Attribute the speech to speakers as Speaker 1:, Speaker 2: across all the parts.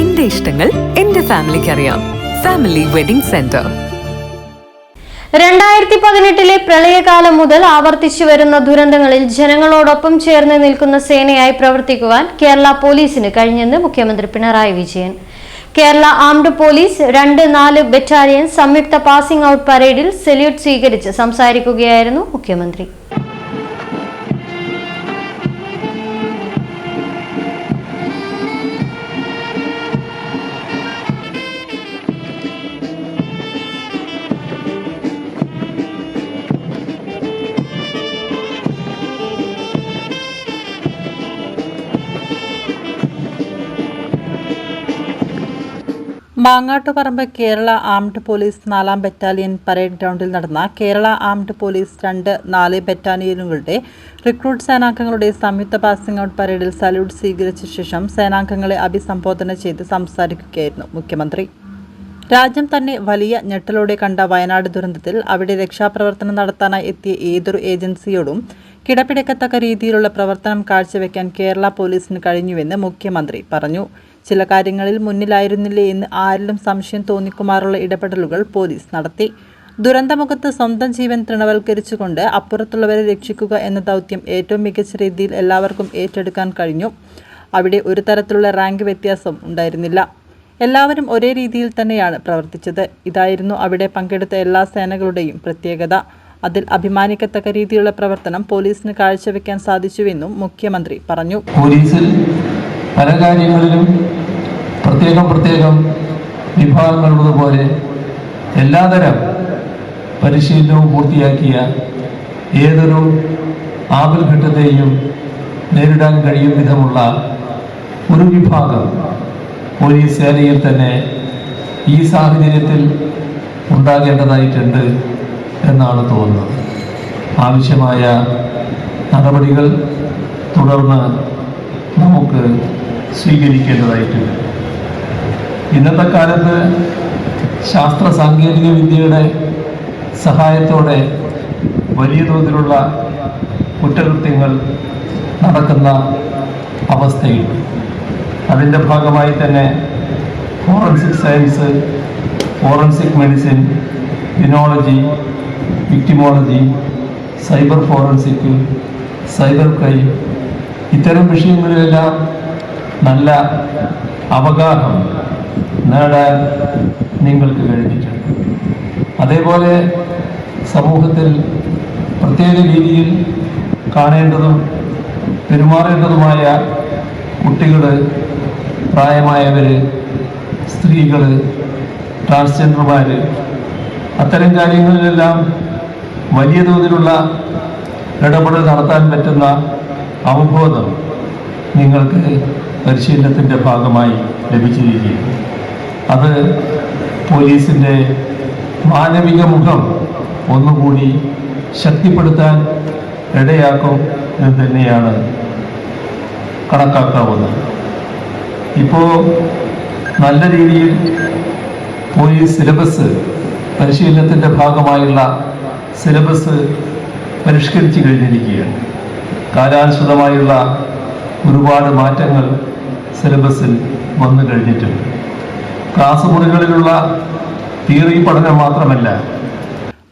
Speaker 1: എന്റെ ഇഷ്ടങ്ങൾ എന്റെ ഫാമിലിക്ക് അറിയാം ഫാമിലി വെഡിംഗ് സെന്റർ
Speaker 2: രണ്ടായിരത്തി പതിനെട്ടിലെ പ്രളയകാലം മുതൽ ആവർത്തിച്ചു വരുന്ന ദുരന്തങ്ങളിൽ ജനങ്ങളോടൊപ്പം ചേർന്ന് നിൽക്കുന്ന സേനയായി പ്രവർത്തിക്കുവാൻ കേരള പോലീസിന് കഴിഞ്ഞെന്ന് മുഖ്യമന്ത്രി പിണറായി വിജയൻ. കേരള ആംഡ് പോലീസ് രണ്ട് നാല് ബറ്റാലിയൻ സംയുക്ത പാസിംഗ് ഔട്ട് പരേഡിൽ സല്യൂട്ട് സ്വീകരിച്ച് സംസാരിക്കുകയായിരുന്നു മുഖ്യമന്ത്രി.
Speaker 3: മാങ്ങാട്ടുപറമ്പ് കേരള ആംഡ് പോലീസ് നാലാം ബറ്റാലിയൻ പരേഡ് ഗ്രൗണ്ടിൽ നടന്ന കേരള ആംഡ് പോലീസ് രണ്ട് നാല് ബറ്റാലിയനുകളുടെ റിക്രൂട്ട് സേനാംഗങ്ങളുടെ സംയുക്ത പാസിംഗ് ഔട്ട് പരേഡിൽ സല്യൂട്ട് സ്വീകരിച്ച ശേഷം സേനാംഗങ്ങളെ അഭിസംബോധന ചെയ്ത് സംസാരിക്കുകയായിരുന്നു മുഖ്യമന്ത്രി. രാജ്യം തന്നെ വലിയ ഞെട്ടലോടെ കണ്ട വയനാട് ദുരന്തത്തിൽ അവിടെ രക്ഷാപ്രവർത്തനം നടത്താനായി എത്തിയ ഏതൊരു ഏജൻസിയോടും കിടപ്പിടക്കത്തക്ക രീതിയിലുള്ള പ്രവർത്തനം കാഴ്ചവെക്കാൻ കേരള പോലീസിന് കഴിഞ്ഞുവെന്ന് മുഖ്യമന്ത്രി പറഞ്ഞു. ചില കാര്യങ്ങളിൽ മുന്നിലായിരുന്നില്ലേ എന്ന് ആരിലും സംശയം തോന്നിക്കുമാറുള്ള ഇടപെടലുകൾ പോലീസ് നടത്തി. ദുരന്തമുഖത്ത് സ്വന്തം ജീവൻ തൃണവൽക്കരിച്ചുകൊണ്ട് അപ്പുറത്തുള്ളവരെ രക്ഷിക്കുക എന്ന ദൗത്യം ഏറ്റവും മികച്ച രീതിയിൽ എല്ലാവർക്കും ഏറ്റെടുക്കാൻ കഴിഞ്ഞു. അവിടെ ഒരു തരത്തിലുള്ള റാങ്ക് വ്യത്യാസം ഉണ്ടായിരുന്നില്ല. എല്ലാവരും ഒരേ രീതിയിൽ തന്നെയാണ് പ്രവർത്തിച്ചത്. ഇതായിരുന്നു അവിടെ പങ്കെടുത്ത എല്ലാ സേനകളുടെയും പ്രത്യേകത. അതിൽ അഭിമാനിക്കത്തക്ക രീതിയിലുള്ള പ്രവർത്തനം പോലീസിന് കാഴ്ചവെക്കാൻ സാധിച്ചുവെന്നും മുഖ്യമന്ത്രി പറഞ്ഞു.
Speaker 4: പോലീസിൽ പല കാര്യങ്ങളിലും പ്രത്യേകം പ്രത്യേകം വിഭാഗങ്ങളുള്ളതുപോലെ എല്ലാതരം പരിശീലനവും പൂർത്തിയാക്കിയ ഏതൊരു ആപൽഘട്ടത്തെയും നേരിടാൻ കഴിയും വിധമുള്ള ഒരു വിഭാഗം പോലീസ് സേനയിൽ തന്നെ ഈ സാഹചര്യത്തിൽ ഉണ്ടാകേണ്ടതായിട്ടുണ്ട് എന്നാണ് തോന്നുന്നത്. ആവശ്യമായ നടപടികൾ തുടർന്ന് നമുക്ക് സ്വീകരിക്കേണ്ടതായിട്ടുണ്ട്. ഇന്നത്തെ കാലത്ത് ശാസ്ത്ര സാങ്കേതിക വിദ്യയുടെ സഹായത്തോടെ വലിയ തോതിലുള്ള കുറ്റകൃത്യങ്ങൾ നടക്കുന്ന അവസ്ഥയിൽ അതിന്റെ ഭാഗമായി തന്നെ forensic science forensic medicine penology victimology cyber forensic cyber crime ഇത്തരം വിഷയങ്ങളിലെല്ലാം നല്ല അവഗാഹം നേടാൻ നിങ്ങൾക്ക് കഴിഞ്ഞിട്ടുണ്ട്. അതേപോലെ സമൂഹത്തിൽ പ്രത്യേക രീതിയിൽ കാണേണ്ടതും പെരുമാറേണ്ടതുമായ കുട്ടികൾ പ്രായമായവർ സ്ത്രീകൾ ട്രാൻസ്ജെൻഡർമാർ അത്തരം കാര്യങ്ങളിലെല്ലാം വലിയ തോതിലുള്ള ഇടപെടൽ നടത്താൻ പറ്റുന്ന അവബോധം നിങ്ങൾക്ക് പരിശീലനത്തിന്റെ ഭാഗമായി ലഭിച്ചിരിക്കുകയാണ് അത് പോലീസിന്റെ മാനവിക മുഖം ഒന്നുകൂടി ശക്തിപ്പെടുത്താൻ ഇടയാക്കും എന്ന് തന്നെയാണ് കണക്കാക്കാവുന്നത്. ഇപ്പോൾ നല്ല രീതിയിൽ പോലീസ് സിലബസ് പരിശീലനത്തിന്റെ ഭാഗമായുള്ള സിലബസ് പരിഷ്കരിച്ചു കഴിഞ്ഞിരിക്കുകയാണ്. കാലാനുസൃതമായുള്ള ഒരുപാട് മാറ്റങ്ങൾ സിലബസിൽ വന്നു കഴിഞ്ഞിട്ടുണ്ട്. ക്ലാസ് മുറികളിലുള്ള തിയറി പഠനം മാത്രമല്ല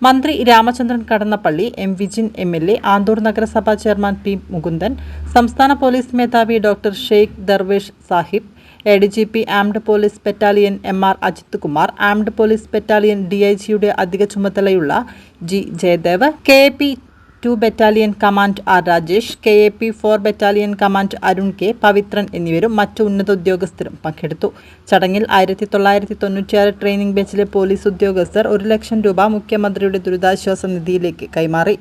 Speaker 3: മന്ത്രി Ramachandran Kadannappally M Vijin M L A Anthoor നഗരസഭാ ചെയർമാൻ പി മുകുന്ദൻ സംസ്ഥാന പോലീസ് മേധാവി doctor Sheikh Darvesh Sahib A D G P armed police battalion M R Ajith Kumar armed police battalion D I ജിയുടെ അധിക ചുമതലയുള്ള G Jayadev K P two battalion command R Rajesh K A P four battalion command Arun K Pavithran എന്നിവരും മറ്റു ഉന്നത ഉദ്യോഗസ്ഥരും പങ്കെടുത്തു. ചടങ്ങിൽ ആയിരത്തി തൊള്ളായിരത്തി തൊണ്ണൂറ്റിയാറ് ട്രെയിനിംഗ് ബാച്ചിലെ പോലീസ് ഉദ്യോഗസ്ഥർ ഒരു ലക്ഷം രൂപ മുഖ്യമന്ത്രിയുടെ ദുരിതാശ്വാസ നിധിയിലേക്ക് കൈമാറി.